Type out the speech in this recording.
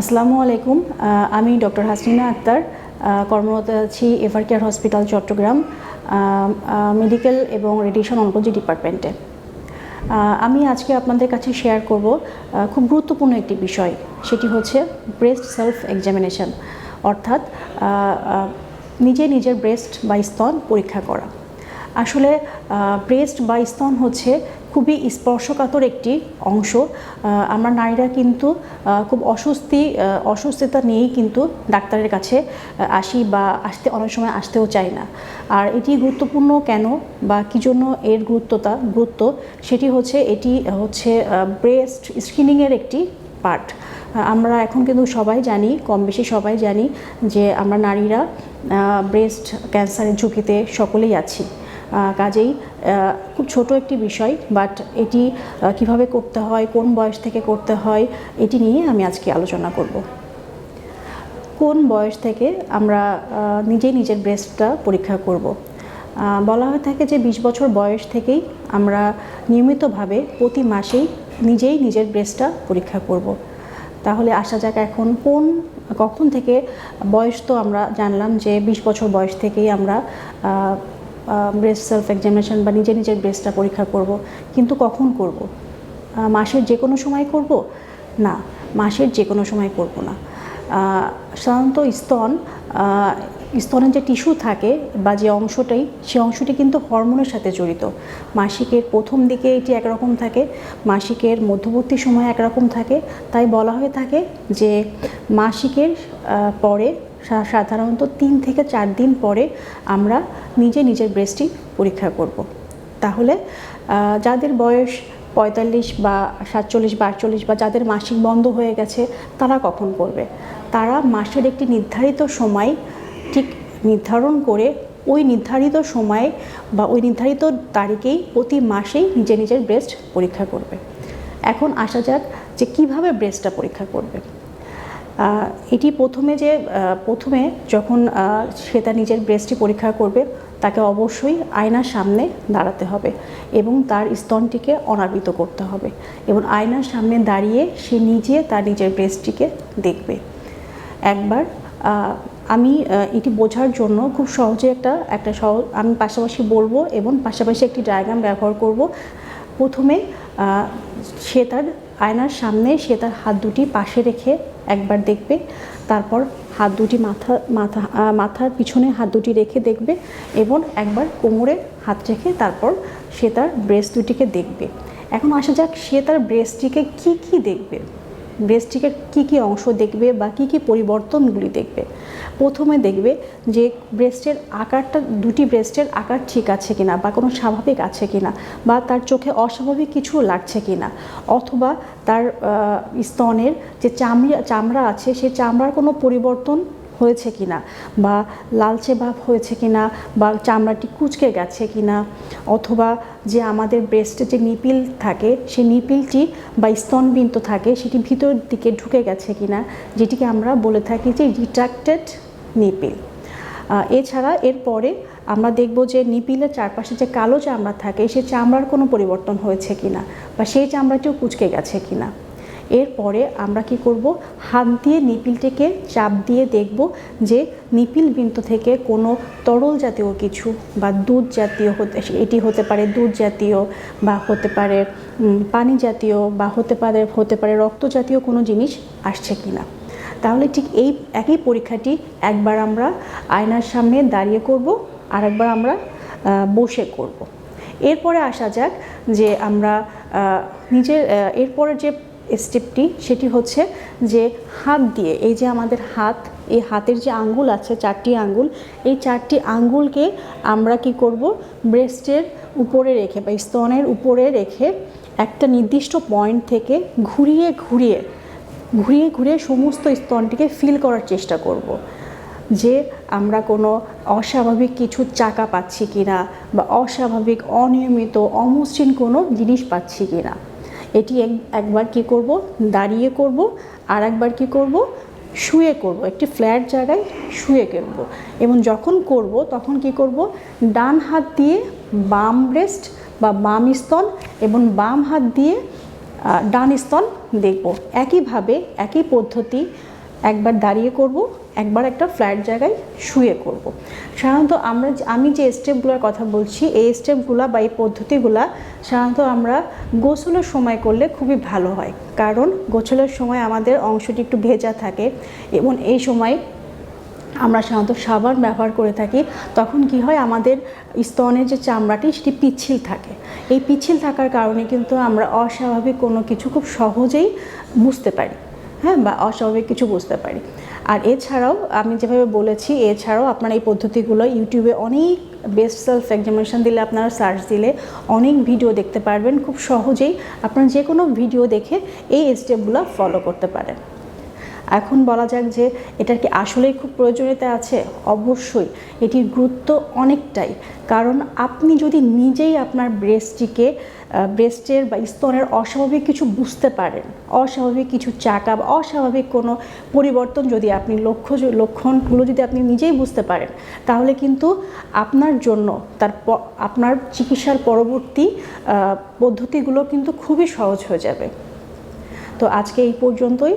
আসসালামু আলাইকুম। আমি ডক্টর হাসিনা আক্তার। কর্মরত আছি Ever Care hospital Chittagong medical এবং রেডিয়েশন অনকোলজি ডিপার্টমেন্টে। আমি আজকে আপনাদের কাছে শেয়ার করব খুব গুরুত্বপূর্ণ একটি বিষয়, সেটি হচ্ছে ব্রেস্ট সেলফ এক্সামিনেশন অর্থাৎ নিজে নিজের ব্রেস্ট বা স্তন পরীক্ষা করা। আসলে ব্রেস্ট বা স্তন হচ্ছে খুবই স্পর্শকাতর একটি অংশ। আমরা নারীরা কিন্তু খুব অস্বস্তি আহ, অস্বস্তিতা নিয়েই কিন্তু ডাক্তারের কাছে আসি বা আসতে অনেক সময় আসতেও চাই না। আর এটি গুরুত্বপূর্ণ কেন বা কী জন্য এর গুরুত্বতা গুরুত্ব সেটি হচ্ছে এটি হচ্ছে ব্রেস্ট স্ক্রিনিংয়ের একটি পার্ট আমরা এখন কিন্তু সবাই জানি কম বেশি সবাই জানি যে আমরা নারীরা ব্রেস্ট ক্যান্সারের ঝুঁকিতে সকলেই আছি। কাজেই খুব ছোট একটি বিষয় বাট এটি কীভাবে করতে হয়, কোন বয়স থেকে করতে হয়, এটি নিয়ে আমি আজকে আলোচনা করব। কোন বয়স থেকে আমরা নিজেই নিজের ব্রেস্টটা পরীক্ষা করব। বলা হয়ে থাকে যে বিশ বছর বয়স থেকেই আমরা নিয়মিতভাবে প্রতি মাসেই নিজেই নিজের ব্রেস্টটা পরীক্ষা করব। তাহলে আসা যাক এখন কোন, কখন থেকে বয়স তো আমরা জানলাম যে বিশ বছর বয়স থেকেই আমরা ব্রেস্ট সেলফ এক্সামিনেশন বা নিজে নিজের ব্রেস্টটা পরীক্ষা করব। কিন্তু কখন করব? মাসের যে কোনো সময় করব? না, মাসের যে কোনো সময় করব না। সাধারণত স্তন স্তনের যে টিস্যু থাকে বা যে অংশটাই, সে অংশটি কিন্তু হরমোনের সাথে জড়িত। মাসিকের প্রথম দিকে এটি একরকম থাকে, মাসিকের মধ্যবর্তী সময় একরকম থাকে। তাই বলা হয়ে থাকে যে মাসিকের পরে সাধারণত তিন থেকে চার দিন পরে আমরা নিজে নিজের ব্রেস্টটি পরীক্ষা করব। তাহলে যাদের বয়স পঁয়তাল্লিশ বা সাতচল্লিশ বা আটচল্লিশ বা যাদের মাসিক বন্ধ হয়ে গেছে, তারা কখন করবে তারা মাসের একটি নির্ধারিত সময় ঠিক নির্ধারণ করে ওই নির্ধারিত সময়ে বা ওই নির্ধারিত তারিখেই প্রতি মাসেই নিজে নিজের ব্রেস্ট পরীক্ষা করবে। এখন আসা যাক যে কীভাবে ব্রেস্টটা পরীক্ষা করবে। এটি প্রথমে যে প্রথমে যখন সে তার নিজের ব্রেস্টটি পরীক্ষা করবে, তাকে অবশ্যই আয়নার সামনে দাঁড়াতে হবে এবং তার স্তনটিকে অনাবৃত করতে হবে এবং আয়নার সামনে দাঁড়িয়ে সে নিজে তার নিজের ব্রেস্টটিকে দেখবে। একবার আমি এটি বোঝার জন্য খুব সহজে একটা একটা সহজ আমি পাশাপাশি বলব এবং পাশাপাশি একটি ডায়াগ্রাম ব্যবহার করব। প্রথমে সে তার আয়নার সামনে সে তার হাত দুটি পাশে রেখে একবার দেখবে, তারপর হাত দুটি মাথা মাথা মাথার পিছনে হাত দুটি রেখে দেখবে এবং একবার কোমরে হাত রেখে তারপর সে তার ব্রেস দুটিকে দেখবে। এখন আসা যাক সে তার ব্রেসটিকে কি কি দেখবে। ব্রেস্টটিকে কী কী অংশ দেখবে বা কী কী পরিবর্তনগুলি দেখবে? প্রথমে দেখবে যে ব্রেস্টের আকারটা, দুটি ব্রেস্টের আকার ঠিক আছে কিনা বা কোনো স্বাভাবিক আছে কিনা বা তার চোখে অস্বাভাবিক কিছু লাগছে কিনা? অথবা তার স্তনের যে চামড়া চামড়া আছে সেই চামড়ার কোনো পরিবর্তন হয়েছে কিনা বা লালচে ভাব হয়েছে কিনা বা চামড়াটি কুচকে গেছে কিনা অথবা যে আমাদের ব্রেস্টে যে নিপিল থাকে, সেই নিপিলটি বা স্তনবিন্ত থাকে, সেটি ভিতর দিকে ঢুকে গেছে কিনা, যেটিকে আমরা বলে থাকি যে রিট্রাক্টেড নিপিল এছাড়া এরপরে আমরা দেখব যে নিপিলের চারপাশে যে কালো চামড়া থাকে সেই চামড়ার কোনো পরিবর্তন হয়েছে কি না বা সেই চামড়াটিও কুচকে গেছে কিনা। এরপরে আমরা কি করব? হাত দিয়ে নিপিলটিকে চাপ দিয়ে দেখব যে নিপিল বিন্দু থেকে কোনো তরল জাতীয় কিছু বা দুধ জাতীয় হতে, এটি হতে পারে দুধ জাতীয় বা হতে পারে পানি জাতীয় বা হতে পারে হতে পারে রক্ত জাতীয় কোনো জিনিস আসছে কিনা তাহলে ঠিক এই একই পরীক্ষাটি একবার আমরা আয়নার সামনে দাঁড়িয়ে করব আর একবার আমরা বসে করব। এরপরে আসা যাক যে আমরা নিজের এরপরে যে স্টেপটি, সেটি হচ্ছে যে হাত দিয়ে, এই যে আমাদের হাত, এই হাতের যে আঙ্গুল আছে, চারটি আঙ্গুল, এই চারটি আঙ্গুলকে আমরা কি করব? ব্রেস্টের উপরে রেখে বা স্তনের উপরে রেখে একটা নির্দিষ্ট পয়েন্ট থেকে ঘুরিয়ে ঘুরিয়ে ঘুরিয়ে ঘুরিয়ে সমস্ত স্তনটিকে ফিল করার চেষ্টা করব যে আমরা কোনো অস্বাভাবিক কিছু চাকা পাচ্ছি কিনা বা অস্বাভাবিক, অনিয়মিত অমসৃণ কোনো জিনিস পাচ্ছি কিনা। এটি এক- একবার কি করব? দাঁড়িয়ে করব। আর একবার কি করব? শুয়ে করব। একটি ফ্ল্যাট জায়গায় শুয়ে করব। এবং যখন করব, তখন কি করব? ডান হাত দিয়ে বাম ব্রেস্ট বা বাম স্তন এবং বাম হাত দিয়ে ডান স্তন দেখব। একইভাবে, একই পদ্ধতি একবার দাঁড়িয়ে করব, একবার একটা ফ্ল্যাট জায়গায় শুয়ে করব। সাধারণত আমরা আমি যে স্টেপগুলোর কথা বলছি, এই স্টেপগুলো বা এই পদ্ধতিগুলা সাধারণত আমরা গোসলের সময় করলে খুবই ভালো হয়। কারণ গোসলের সময় আমাদের অংশটি একটু ভেজা থাকে এবং এই সময় আমরা সাধারণত সাবান ব্যবহার করে থাকি, তখন কি হয় আমাদের স্তনের যে চামড়াটি সেটি পিচ্ছিল থাকে। এই পিচ্ছিল থাকার কারণে কিন্তু আমরা অস্বাভাবিক কোনো কিছু খুব সহজেই বুঝতে পারি। হ্যাঁ বা অস্বাভাবিক কিছু বুঝতে পারি। আর এছাড়াও আমি যেভাবে বলেছি, এছাড়াও আপনার এই পদ্ধতিগুলো ইউটিউবে অনেক বেস্ট সেলফ এক্সামিনেশন দিলে আপনারা সার্চ দিলে অনেক ভিডিও দেখতে পারবেন। খুব সহজেই আপনারা যে কোনো ভিডিও দেখে এই স্টেপগুলো ফলো করতে পারেন। এখন বলা যাক যে এটার কি আসলেই খুব প্রয়োজনীয়তা আছে? অবশ্যই। এটির গুরুত্ব অনেকটাই। কারণ আপনি যদি নিজেই আপনার ব্রেস্টটিকে ব্রেস্টের বা স্তনের অস্বাভাবিক কিছু বুঝতে পারেন, অস্বাভাবিক কিছু চাকা বা অস্বাভাবিক কোনো পরিবর্তন যদি আপনি লক্ষ্য লক্ষণগুলো যদি আপনি নিজেই বুঝতে পারেন, তাহলে কিন্তু আপনার জন্য তার আপনার চিকিৎসার পরবর্তী পদ্ধতিগুলো কিন্তু খুবই সহজ হয়ে যাবে। তো আজকে এই পর্যন্তই।